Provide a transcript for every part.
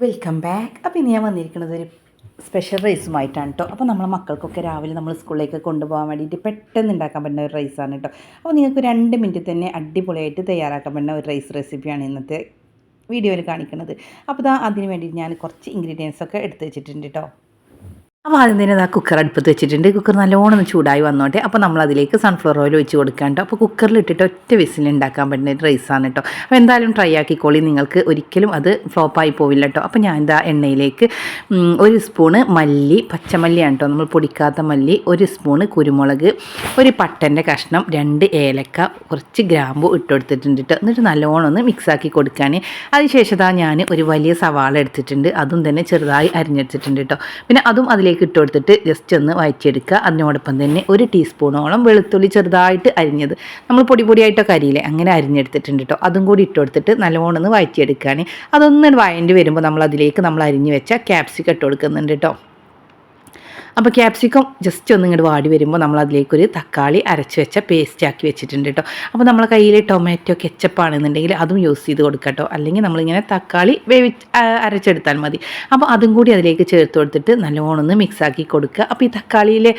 Welcome back അപ്പോൾ ഇനി ഞാൻ വന്നിരിക്കുന്നത് ഒരു സ്പെഷ്യൽ റൈസുമായിട്ടാണ് കേട്ടോ അപ്പോൾ നമ്മളെ മക്കൾക്കൊക്കെ രാവിലെ നമ്മൾ സ്കൂളിലേക്ക് കൊണ്ടുപോകാൻ വേണ്ടിയിട്ട് പെട്ടെന്ന് ഉണ്ടാക്കാൻ പറ്റുന്ന ഒരു റൈസാണ് കേട്ടോ അപ്പോൾ നിങ്ങൾക്ക് രണ്ട് മിനിറ്റ് തന്നെ അടിപൊളിയായിട്ട് തയ്യാറാക്കാൻ പറ്റുന്ന ഒരു റൈസ് റെസിപ്പിയാണ് ഇന്നത്തെ വീഡിയോയിൽ കാണിക്കുന്നത്. അപ്പോൾ അതിന് വേണ്ടി ഞാൻ കുറച്ച് ഇൻഗ്രീഡിയൻസ് ഒക്കെ എടുത്ത് വെച്ചിട്ടുണ്ട് കേട്ടോ അപ്പോൾ ആദ്യം തന്നെ ആ കുക്കർ അടുപ്പത്ത് വെച്ചിട്ടുണ്ട്. കുക്കർ നല്ലോണം ചൂടായി വന്നോട്ടെ. അപ്പോൾ നമ്മൾ അതിലേക്ക് സൺഫ്ലവർ ഓയിൽ ഒഴിച്ച് കൊടുക്കാൻ കേട്ടോ അപ്പോൾ കുക്കറിൽ ഇട്ടിട്ട് ഒറ്റ വിസിൽ ഉണ്ടാക്കാൻ പറ്റുന്ന ഒരു റൈസാണ് കേട്ടോ അപ്പോൾ എന്തായാലും ട്രൈ ആക്കിക്കോളി. നിങ്ങൾക്ക് ഒരിക്കലും അത് ഫ്ലോപ്പായി പോവില്ല കേട്ടോ അപ്പോൾ ഞാൻ എന്താ എണ്ണയിലേക്ക് ഒരു സ്പൂണ് മല്ലി പച്ചമല്ലിയാണ് കേട്ടോ നമ്മൾ പൊടിക്കാത്ത മല്ലി ഒരു സ്പൂണ് കുരുമുളക് ഒരു പട്ടന്റെ കഷ്ണം രണ്ട് ഏലക്ക കുറച്ച് ഗ്രാമ്പു ഇട്ട് കൊടുത്തിട്ടുണ്ട് കേട്ടോ എന്നിട്ട് നല്ലോണം ഒന്ന് മിക്സാക്കി കൊടുക്കാൻ അതിനുശേഷം ഞാൻ ഒരു വലിയ സവാള എടുത്തിട്ടുണ്ട്. അതും തന്നെ ചെറുതായി അരിഞ്ഞെടുത്തിട്ടുണ്ട് കേട്ടോ പിന്നെ അതും അതിലേക്ക് ഇട്ട് കൊടുത്തിട്ട് ജസ്റ്റ് ഒന്ന് വഴറ്റിയെടുക്കുക അതിനോടൊപ്പം തന്നെ ഒരു ടീസ്പൂണോളം വെളുത്തുള്ളി ചെറുതായിട്ട് അരിഞ്ഞത്. നമ്മൾ പൊടി പൊടിയായിട്ടൊക്കെ അരിയില്ലേ? അങ്ങനെ അരിഞ്ഞെടുത്തിട്ടുണ്ട് കേട്ടോ അതും കൂടി ഇട്ട് കൊടുത്തിട്ട് നല്ലോണം ഒന്ന് വഴറ്റിയെടുക്കുകയാണ് അതൊന്ന് വഴണ്ടി വരുമ്പോൾ നമ്മൾ അതിലേക്ക് നമ്മൾ അരിഞ്ഞു വെച്ച ക്യാപ്സിക്കം ഇട്ട് കൊടുക്കുന്നുണ്ട് കേട്ടോ അപ്പോൾ ക്യാപ്സിക്കം ജസ്റ്റ് ഒന്ന് ഇങ്ങോട്ട് വാടി വരുമ്പോൾ നമ്മൾ അതിലേക്കൊരു തക്കാളി അരച്ച് വെച്ച പേസ്റ്റ് ആക്കി വെച്ചിട്ടുണ്ട് കേട്ടോ അപ്പോൾ നമ്മളെ കയ്യിൽ ടൊമാറ്റോ കെച്ചപ്പാണെന്നുണ്ടെങ്കിൽ അതും യൂസ് ചെയ്ത് കൊടുക്കാം കേട്ടോ അല്ലെങ്കിൽ നമ്മളിങ്ങനെ തക്കാളി വേവി അരച്ചെടുത്താൽ മതി. അപ്പോൾ അതും കൂടി അതിലേക്ക് ചേർത്ത് കൊടുത്തിട്ട് നല്ലോണം ഒന്ന് മിക്സാക്കി കൊടുക്കുക. അപ്പോൾ ഈ തക്കാളിയിലെ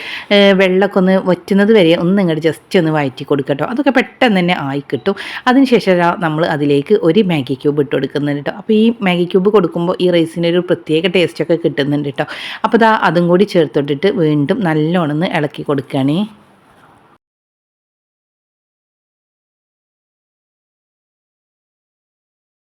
വെള്ളമൊക്കെ ഒന്ന് വറ്റുന്നത് വരെ ഒന്ന് ഇങ്ങോട്ട് ജസ്റ്റ് ഒന്ന് വഴറ്റി കൊടുക്കുക കേട്ടോ അതൊക്കെ പെട്ടെന്ന് തന്നെ ആയി കിട്ടും. അതിനുശേഷം നമ്മൾ അതിലേക്ക് ഒരു മാഗി ക്യൂബ് ഇട്ട് കൊടുക്കുന്നുണ്ട് കേട്ടോ അപ്പോൾ ഈ മാഗി ക്യൂബ് കൊടുക്കുമ്പോൾ ഈ റൈസിന് ഒരു പ്രത്യേക ടേസ്റ്റൊക്കെ കിട്ടുന്നുണ്ട് കേട്ടോ അപ്പോൾ അതാ അതും കൂടി ചേർത്തിട്ടിട്ട് വീണ്ടും നല്ലോണം ഇളക്കി കൊടുക്കുകയാണേ.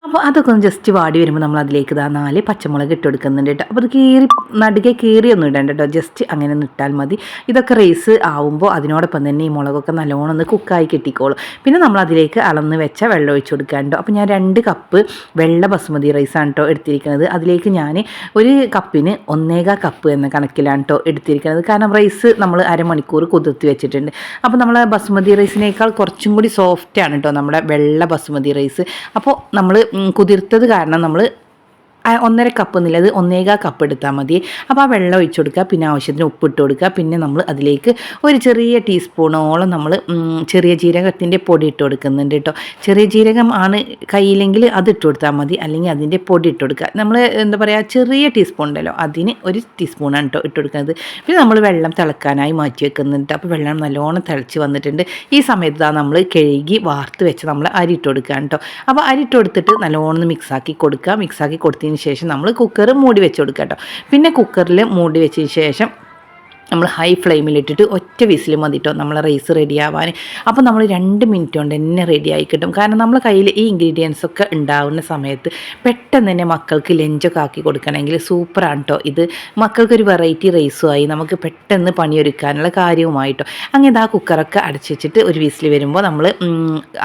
അപ്പോൾ അതൊക്കെ ഒന്ന് ജസ്റ്റ് വാടി വരുമ്പോൾ നമ്മൾ അതിലേക്ക് ഇതാ നാല് പച്ചമുളക് ഇട്ട് കൊടുക്കുന്നുണ്ട് കേട്ടോ അപ്പോൾ അത് കീറി നടുകെ കീറിയൊന്നും ഇടണ്ട കേട്ടോ ജസ്റ്റ് അങ്ങനെ ഒന്ന് ഇട്ടാൽ മതി. ഇതൊക്കെ റൈസ് ആവുമ്പോൾ അതിനോടൊപ്പം തന്നെ ഈ മുളകൊക്കെ നല്ലോണം ഒന്ന് കുക്കായി കിട്ടിക്കോളും. പിന്നെ നമ്മൾ അതിലേക്ക് അളന്ന് വെച്ച വെള്ളം ഒഴിച്ച് കൊടുക്കാൻ കേട്ടോ അപ്പോൾ ഞാൻ രണ്ട് കപ്പ് വെള്ള ബസുമതി റൈസാണ് കേട്ടോ എടുത്തിരിക്കുന്നത്. അതിലേക്ക് ഞാൻ ഒരു കപ്പിന് ഒന്നേകാ കപ്പ് എന്ന കണക്കിലാണ് കേട്ടോ എടുത്തിരിക്കുന്നത്. കാരണം റൈസ് നമ്മൾ അരമണിക്കൂർ കുതിർത്തി വെച്ചിട്ടുണ്ട്. അപ്പോൾ നമ്മൾ ബസുമതി റൈസിനേക്കാൾ കുറച്ചും കൂടി സോഫ്റ്റാണ് കേട്ടോ നമ്മുടെ വെള്ള ബസുമതി റൈസ് അപ്പോൾ നമ്മൾ കുതിർത്തത് കാരണം നമ്മൾ ഒന്നര കപ്പ് എന്നുള്ളത് ഒന്നേകാ കപ്പ് എടുത്താൽ മതി. അപ്പോൾ ആ വെള്ളം ഒഴിച്ചു കൊടുക്കുക പിന്നെ ആവശ്യത്തിന് ഉപ്പിട്ട് കൊടുക്കുക. പിന്നെ നമ്മൾ അതിലേക്ക് ഒരു ചെറിയ ടീസ്പൂണോളം നമ്മൾ ചെറിയ ജീരകത്തിന്റെ പൊടി ഇട്ട് കൊടുക്കുന്നുണ്ട് കേട്ടോ. ചെറിയ ജീരകം ആണ് കയ്യിലെങ്കിൽ അത് ഇട്ട് കൊടുത്താൽ മതി. അല്ലെങ്കിൽ അതിന്റെ പൊടി ഇട്ട് കൊടുക്കുക. നമ്മൾ എന്താ പറയുക ചെറിയ ടീസ്പൂൺ ഉണ്ടല്ലോ അതിന് ഒരു ടീസ്പൂണാണ് കേട്ടോ ഇട്ട് കൊടുക്കുന്നത്. പിന്നെ നമ്മൾ വെള്ളം തിളക്കാനായി മാറ്റി വെക്കുന്നുണ്ട് അപ്പോൾ വെള്ളം നല്ലോണം തിളച്ച് വന്നിട്ടുണ്ട്. ഈ സമയത്ത് നമ്മൾ കഴുകി വാർത്ത് വെച്ച് നമ്മൾ അരി ഇട്ട് കൊടുക്കുക കേട്ടോ അപ്പോൾ അരി ഇട്ട് കൊടുത്തിട്ട് നല്ലോണം മിക്സാക്കി കൊടുക്കുക. മിക്സാക്കി കൊടുത്തതിന് ശേഷം നമ്മൾ കുക്കർ മൂടി വെച്ച് കൊടുക്കുക കേട്ടോ പിന്നെ കുക്കറിൽ മൂടി വെച്ചതിന് ശേഷം നമ്മൾ ഹൈ ഫ്ലെയിമിലിട്ടിട്ട് ഒറ്റ വിസിൽ മതി കേട്ടോ നമ്മളെ റൈസ് റെഡി ആവാൻ അപ്പോൾ നമ്മൾ രണ്ട് മിനിറ്റ് കൊണ്ട് തന്നെ റെഡി ആയി കിട്ടും. കാരണം നമ്മൾ കയ്യിൽ ഈ ഇൻഗ്രീഡിയൻസ് ഒക്കെ ഉണ്ടാവുന്ന സമയത്ത് പെട്ടെന്ന് തന്നെ മക്കൾക്ക് ലഞ്ചൊക്കെ ആക്കി കൊടുക്കണമെങ്കിൽ സൂപ്പറാണ് കേട്ടോ ഇത്. മക്കൾക്കൊരു വെറൈറ്റി റൈസുമായി നമുക്ക് പെട്ടെന്ന് പണിയൊരുക്കാനുള്ള കാര്യവുമായിട്ടോ. അങ്ങനെ ആ കുക്കറൊക്കെ അടച്ചു വെച്ചിട്ട് ഒരു വിസിൽ വരുമ്പോൾ നമ്മൾ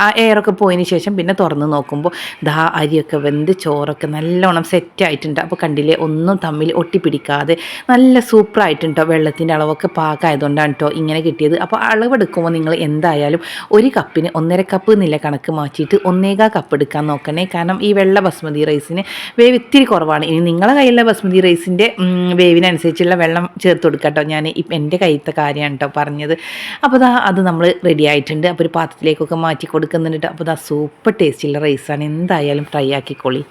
ആ എയറൊക്കെ പോയതിന് ശേഷം പിന്നെ തുറന്ന് നോക്കുമ്പോൾ ദാ അരിയൊക്കെ വെന്ത് ചോറൊക്കെ നല്ലോണം സെറ്റായിട്ടുണ്ട് അപ്പോൾ കണ്ടില്ലേ? ഒന്നും തമ്മിൽ ഒട്ടിപ്പിടിക്കാതെ നല്ല സൂപ്പറായിട്ടുണ്ട് വെള്ളത്തിന്റെ അളവൊക്കെ പാകമായതുകൊണ്ടാണ് കേട്ടോ ഇങ്ങനെ കിട്ടിയത്. അപ്പോൾ അളവെടുക്കുമ്പോൾ നിങ്ങൾ എന്തായാലും ഒരു കപ്പിന് ഒന്നര കപ്പ് എന്നില്ല കണക്ക് മാറ്റിയിട്ട് ഒന്നേകാ കപ്പ് എടുക്കാൻ നോക്കണേ. കാരണം ഈ വെള്ള ബസ്മതി റൈസിന് വേവ് ഇത്തിരി കുറവാണ്. ഇനി നിങ്ങളെ കയ്യിലുള്ള ബസ്മതി റൈസിന്റെ വേവിനനുസരിച്ചുള്ള വെള്ളം ചേർത്ത് കൊടുക്കാം കേട്ടോ ഞാൻ ഇപ്പം എന്റെ കയ്യിലത്തെ കാര്യമാണ് കേട്ടോ പറഞ്ഞത്. അപ്പോൾ ദാ അത് നമ്മൾ റെഡി ആയിട്ടുണ്ട്. അപ്പോൾ ഒരു പാത്രത്തിലേക്കൊക്കെ മാറ്റി കൊടുക്കുന്നുണ്ട് അപ്പോൾ ദാ സൂപ്പർ ടേസ്റ്റുള്ള റൈസാണ്. എന്തായാലും ട്രൈ ആക്കിക്കോളി.